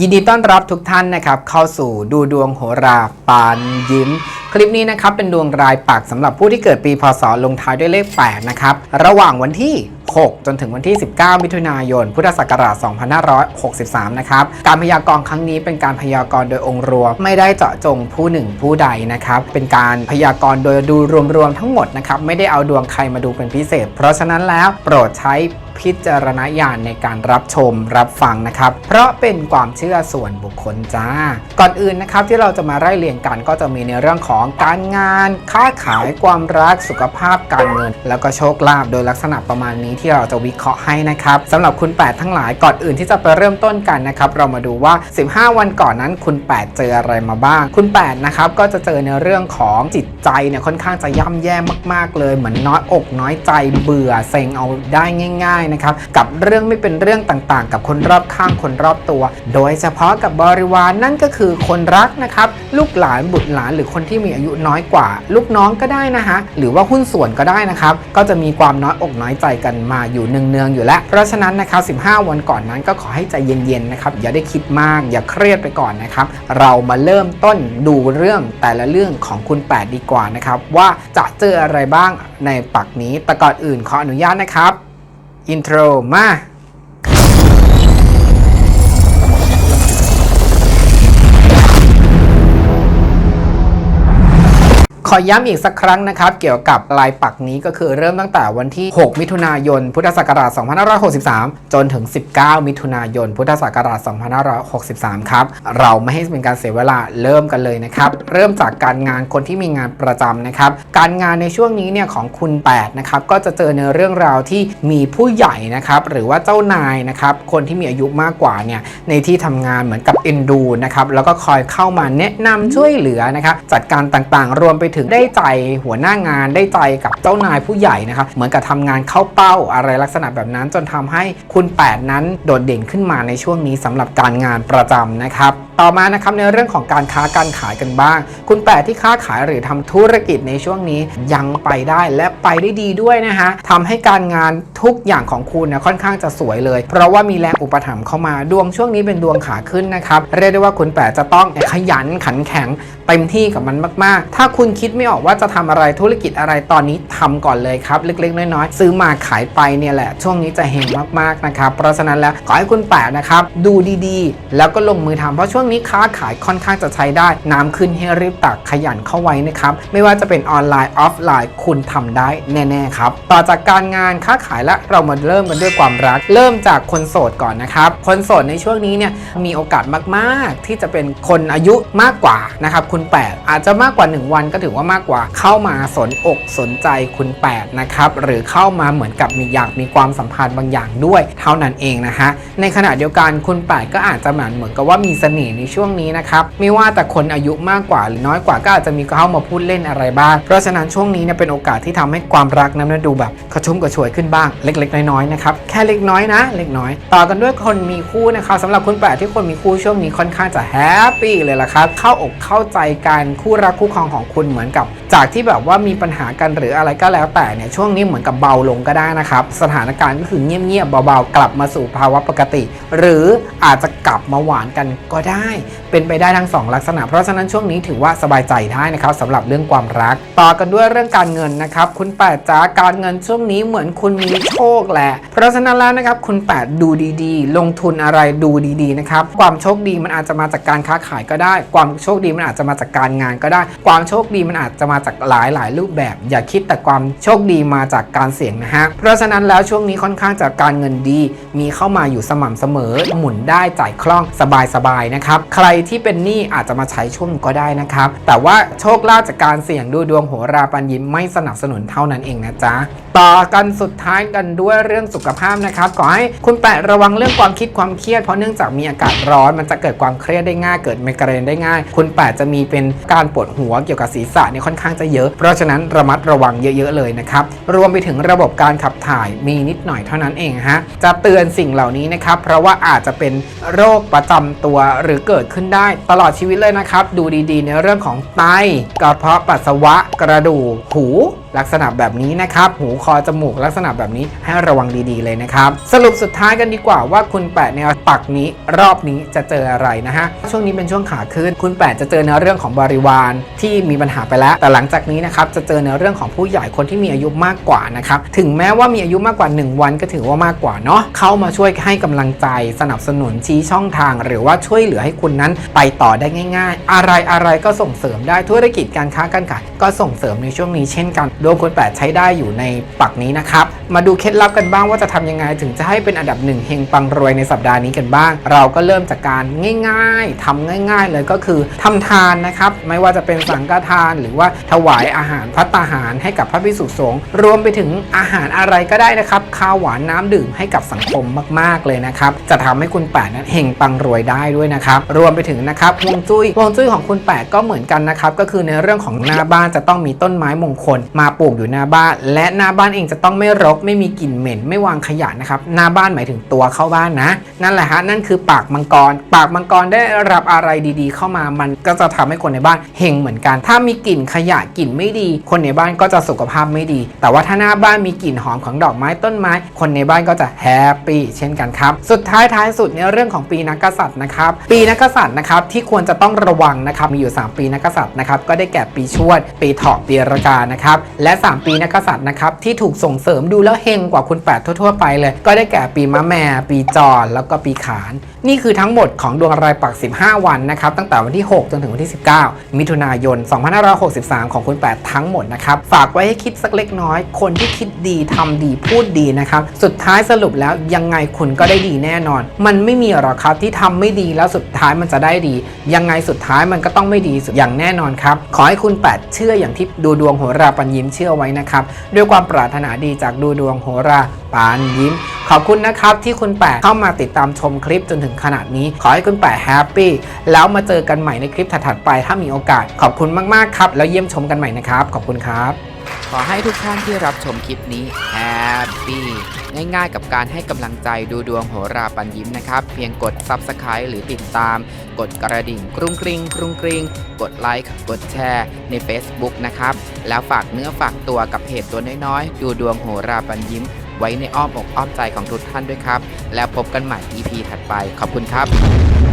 ยินดีต้อนรับทุกท่านนะครับเข้าสู่ดูดวงโหราปานยิ้ม คลิปนี้นะครับเป็นดวงรายปักสำหรับผู้ที่เกิดปีพศลงท้ายด้วยเลข 8 นะครับ ระหว่างวันที่ 6 จนถึงวันที่ 19 มิถุนายน พุทธศักราช 2563 นะครับ การพยากรณ์ครั้งนี้เป็นการพยากรณ์โดยองค์รวม ไม่ได้เจาะจงผู้หนึ่งผู้ใดนะครับ เป็นการพยากรณ์โดยดูรวมๆทั้งหมดนะครับ ไม่ได้เอาดวงใครมาดูเป็นพิเศษ เพราะฉะนั้นแล้วโปรดใช้ พิจารณญาณในการรับชมรับฟังนะครับ เพราะเป็นความเชื่อส่วนบุคคลจ้า ก่อนอื่นนะครับที่เราจะมาไล่เรียงกันก็จะมีในเรื่องของการงาน ค้าขายความรักสุขภาพการเงิน แล้วก็โชคลาภโดยลักษณะประมาณนี้ที่เราจะวิเคราะห์ให้นะครับสำหรับคุณ 8 ทั้งหลายก่อนอื่นที่จะไปเริ่มต้นกันนะครับเรามาดูว่า 15 วันก่อนนั้นคุณ 8 เจออะไรมาบ้าง คุณ 8 นะครับก็จะเจอในเรื่องของจิตใจเนี่ยค่อนข้างจะย่ำแย่มาก ๆ เลยเหมือนน้อยอกน้อยใจเบื่อเซ็งเอาได้ง่ายนะครับกับเรื่องไม่เป็นเรื่องต่างๆ กับคนรอบข้างคนรอบตัว โดยเฉพาะกับบริวารนั่นก็คือคนรักนะครับลูกหลานบุตรหลานหรือคนที่มีอายุน้อยกว่า ลูกน้องก็ได้นะฮะหรือว่าหุ้นส่วนก็ได้นะครับก็จะมีความน้อยอกน้อยใจกันมาอยู่เนืองๆอยู่แล้ว เพราะฉะนั้นนะครับ15 วันก่อนนั้นก็ขอให้ใจเย็นๆนะครับอย่าได้คิดมากอย่าเครียดไปก่อนนะครับเรามาเริ่มต้นดูเรื่องแต่ละเรื่องของคุณ 8 ดีกว่านะครับว่าจะเจออะไรบ้างในปักนี้แต่ก่อนอื่นขออนุญาตนะครับ อินโทรมา อย้ำอีกสักครั้งนะครับ เกี่ยวกับลายปักนี้ก็คือเริ่มตั้งแต่วันที่ 6 มิถุนายน พุทธศักราช 2563 จนถึง 19 มิถุนายน พุทธศักราช 2563 ครับ เราไม่ให้เป็นการเสียเวลาเริ่มกันเลยนะครับ เริ่มจากการงานคนที่มีงานประจำนะครับ การงานในช่วงนี้เนี่ยของคุณ8นะครับ ก็จะเจอในเรื่องราวที่มีผู้ใหญ่นะครับ หรือว่าเจ้านายนะครับ คนที่มีอายุมากกว่าเนี่ย ในที่ทำงานเหมือนกับเอ็นดูนะครับ แล้วก็คอยเข้ามาแนะนำช่วยเหลือนะครับ จัดการต่างๆ รวมไปถึงได้ใจหัวหน้างานได้ใจกับเจ้านายผู้ใหญ่นะครับเหมือนกับทำงานเข้าเป้าอะไรลักษณะแบบนั้น จนทำให้คุณ 8 นั้นโดดเด่นขึ้นมาในช่วงนี้สำหรับการงานประจำนะครับ ต่อมานะครับในเรื่องของการค้าการขายกันบ้าง คุณ8ที่ค้าขายหรือทำธุรกิจในช่วงนี้ยังไปได้และไปได้ดีด้วยนะฮะทำให้การงานทุกอย่างของคุณนะค่อนข้างจะสวยเลย เพราะว่ามีแรงอุปถัมภ์เข้ามาดวงช่วงนี้เป็นดวงขาขึ้นนะครับเรียกได้ว่าคุณ8จะต้องขยันขันแข็งเต็มที่กับมันมาก ๆ ถ้าคุณคิดไม่ออกว่าจะทำอะไรธุรกิจอะไรตอนนี้ทำก่อนเลยครับ เล็ก ๆ น้อย ๆ ซื้อมาขายไปเนี่ยแหละ ช่วงนี้จะเฮงมาก ๆ นะครับ เพราะฉะนั้นแล้วขอให้คุณแปะนะครับดูดี ๆ แล้วก็ลงมือทำเพราะช่วงนี้ค้าขายค่อนข้างจะใช้ได้ น้ำขึ้นให้รีบตักขยันเข้าไว้นะครับไม่ว่าจะเป็นออนไลน์ออฟไลน์คุณทำได้แน่ๆครับต่อจากการงานค้าขายและเรามาเริ่มกันด้วยความรัก เริ่มจากคนโสดก่อนนะครับคนโสดในช่วงนี้เนี่ยมีโอกาสมากๆ ที่จะเป็นคนอายุมากกว่านะครับคุณ 8 อาจจะมากกว่า 1 วันก็ถือว่ามากกว่า เข้ามาสนอกสนใจคุณ 8 นะครับหรือเข้ามาเหมือนกับมีอยากมีความสัมพันธ์บางอย่างด้วย เท่านั้นเองนะฮะในขณะเดียวกันคุณ 8 ก็อาจจะเหมือนเหมือนกับว่ามีเสน่ห์ในช่วงนี้นะครับไม่ว่าแต่คนอายุมากกว่าหรือน้อยกว่าก็อาจจะมีเข้ามาพูดเล่นอะไรบ้าง เพราะฉะนั้นช่วงนี้เนี่ยเป็นโอกาสที่ทำให้ความรักนั้นดูแบบกระชุ่มกระชวยขึ้นบ้างเล็ก ๆ น้อยๆนะครับแค่เล็กน้อยนะ เล็กน้อย ต่อกันด้วยคนมีคู่นะครับสำหรับคุณแปดที่คนมีคู่ช่วงนี้ค่อนข้างจะแฮปปี้เลยล่ะครับเข้าอกเข้าใจกันคู่รักคู่ครองของคุณเหมือนกับ จากที่แบบว่ามีปัญหากันหรืออะไรก็แล้วแต่เนี่ยช่วงนี้เหมือนกับเบาลงก็ได้นะครับ สถานการณ์ก็คือเงียบๆเบาๆ กลับมาสู่ภาวะปกติ หรืออาจจะกลับมาหวานกันก็ได้ เป็นไปได้ทั้งสองลักษณะ เพราะฉะนั้นช่วงนี้ถือว่าสบายใจได้นะครับสำหรับเรื่องความรัก ต่อกันด้วยเรื่องการเงินนะครับ คุณแปดจ้าการเงินช่วงนี้เหมือนคุณมีโชคแหละ เพราะฉะนั้นแล้วนะครับคุณแปดดูดีๆ ลงทุนอะไรดูดีๆนะครับความโชคดีมันอาจจะมาจากการค้าขายก็ได้ ความโชคดีมันอาจจะมาจากการงานก็ได้ ความโชคดีมันอาจจะมาจากหลายหลายรูปแบบ อย่าคิดแต่ความโชคดีมาจากการเสี่ยงนะฮะ เพราะฉะนั้นแล้วช่วงนี้ค่อนข้างจากการเงินดี มีเข้ามาอยู่สม่ำเสมอ หมุนได้จ่ายคล่องสบายๆนะครับ ใครที่เป็นหนี้อาจจะมาใช้ช่วงก็ได้นะครับ แต่ว่าโชคลาภจากการเสี่ยงดูดวงโหราปันยิมไม่สนับสนุนเท่านั้นเองนะจ๊ะต่อกันสุดท้ายกันด้วยเรื่องสุขภาพนะครับขอให้คุณแปะระวังเรื่องความคิดความเครียดเพราะเนื่องจากมีอากาศร้อนมันจะเกิดความเครียดได้ง่าย เกิดไมเกรนได้ง่าย คุณแปะจะมีเป็นการปวดหัวเกี่ยวกับศีรษะเนี่ยค่อนข้างจะเยอะ เพราะฉะนั้นระมัดระวังเยอะๆเลยนะครับ รวมไปถึงระบบการขับถ่ายมีนิดหน่อยเท่านั้นเองฮะ จะเตือนสิ่งเหล่านี้นะครับ เพราะว่าอาจจะเป็นโรคประจำตัวหรือเกิดขึ้นได้ ตลอดชีวิตเลยนะครับ ดูดีๆ ในเรื่องของไตกระเพาะปัสสาวะกระดูกหู ลักษณะแบบนี้นะครับ หูคอจมูกลักษณะแบบนี้ให้ระวังดีๆเลยนะครับ สรุปสุดท้ายกันดีกว่าว่าคุณแปดในปักนี้รอบนี้จะเจออะไรนะฮะ ช่วงนี้เป็นช่วงขาขึ้น คุณแปดจะเจอในเรื่องของบริวารที่มีปัญหาไปแล้ว แต่หลังจากนี้นะครับจะเจอในเรื่องของผู้ใหญ่คนที่มีอายุมากกว่านะครับ ถึงแม้ว่ามีอายุมากกว่า 1 วันก็ถือว่ามากกว่าเนาะ เข้ามาช่วยให้กำลังใจสนับสนุนชี้ช่องทาง หรือว่าช่วยเหลือให้คุณนั้นไปต่อได้ง่าย ๆ อะไรอะไรก็ส่งเสริมได้ธุรกิจการค้าการขายก็ส่งเสริมในช่วงนี้เช่นกันดวงคุณแปดใช้ได้อยู่ในปักนี้นะครับ มาดูเคล็ดลับกันบ้างว่าจะทำยังไงถึงจะให้เป็นอันดับหนึ่งเฮงปังรวยในสัปดาห์นี้กันบ้าง เราก็เริ่มจากการง่าย ๆทำง่าย ๆ เลยก็คือทำทานนะครับ ไม่ว่าจะเป็นสังฆทานหรือว่าถวายอาหารพัตตาหารให้กับพระภิกษุสงฆ์รวมไปถึงอาหารอะไรก็ได้นะครับข้าวหวานน้ำดื่มให้กับสังคมมาก ๆเลยนะครับจะทำให้คุณแปดนั้นเฮงปังรวยได้ด้วยนะครับรวมไปถึงนะครับฮวงจุ้ยฮวงจุ้ยของคุณแปดก็เหมือนกันนะครับก็คือในเรื่องของหน้าบ้านจะต้องมีต้นไม้มงคลมาปลูกอยู่หน้าบ้าน และหน้าบ้านเองจะต้องไม่รกไม่มีกลิ่นเหม็น ไม่วางขยะนะครับหน้าบ้านหมายถึงตัวเข้าบ้านนะ นั่นแหละฮะนั่นคือปากมังกร ปากมังกรได้รับอะไรดีๆ เข้ามามันก็จะทำให้คนในบ้านเฮงเหมือนกัน ถ้ามีกลิ่นขยะกลิ่นไม่ดี คนในบ้านก็จะสุขภาพไม่ดี แต่ว่าถ้าหน้าบ้านมีกลิ่นหอมของดอกไม้ต้นไม้ คนในบ้านก็จะแฮปปี้เช่นกันครับสุดท้ายท้ายสุดในเรื่องของปีนักกษัตริย์นะครับปีนักกษัตริย์นะครับที่ควรจะต้องระวังนะครับมีอยู่ 3 ปีนักกษัตริย์นะครับก็ได้แก่ปีชวด ปีเถาะปีรกานะครับและ 3 ปีนักษัตริย์นะครับที่ถูกส่งเสริมดูแล้วเฮงกว่าคุณแปดทั่ว ๆ ไปเลย ก็ได้แก่ปีมะแม่ ปีจอแล้วก็ปีขาน นี่คือทั้งหมดของดวงรายปัก 15 วันนะครับตั้งแต่วันที่ 6 จนถึงวันที่ 19 มิถุนายน 2563 ของคุณ8ทั้งหมดนะครับฝากไว้ให้คิดสักเล็กน้อย คนที่คิดดีทำดีพูดดีนะครับสุดท้ายสรุปแล้วยังไงคุณก็ได้ดีแน่นอน มันไม่มีหรอกครับที่ทำไม่ดีแล้วสุดท้ายมันจะได้ดี ยังไงสุดท้ายมันก็ต้องไม่ดีอย่างแน่นอนครับขอให้คุณ8เชื่ออย่างที่ดูดวงโหราปัญยิมเชื่อไว้นะครับ ด้วยความปรารถนาดีจากดูดวงโหราปานยิ้ม ขอบคุณนะครับที่คุณแปะเข้ามาติดตามชมคลิปจนถึงขนาดนี้ ขอให้คุณแปะแฮปปี้แล้วมาเจอกันใหม่ในคลิปถัดๆไปถ้ามีโอกาส ขอบคุณมากๆครับ แล้วเยี่ยมชมกันใหม่นะครับ ขอบคุณครับ ขอให้ทุกท่านที่รับชมคลิปนี้แฮปปี้ง่ายๆ กับการให้กำลังใจดูดวงโหราปันยิ้มนะครับ เพียงกด Subscribe หรือติดตาม กดกระดิ่งกรุงกริงกรุงกริงกดไลค์กดแชร์ใน Facebook นะครับ แล้วฝากเนื้อฝากตัวกับเพจตัวน้อยๆ ดูดวงโหราปันยิ้ม ไว้ในอ้อมอกอ้อมใจของทุกท่านด้วยครับ แล้วพบกันใหม่ EP ถัดไปขอบคุณครับ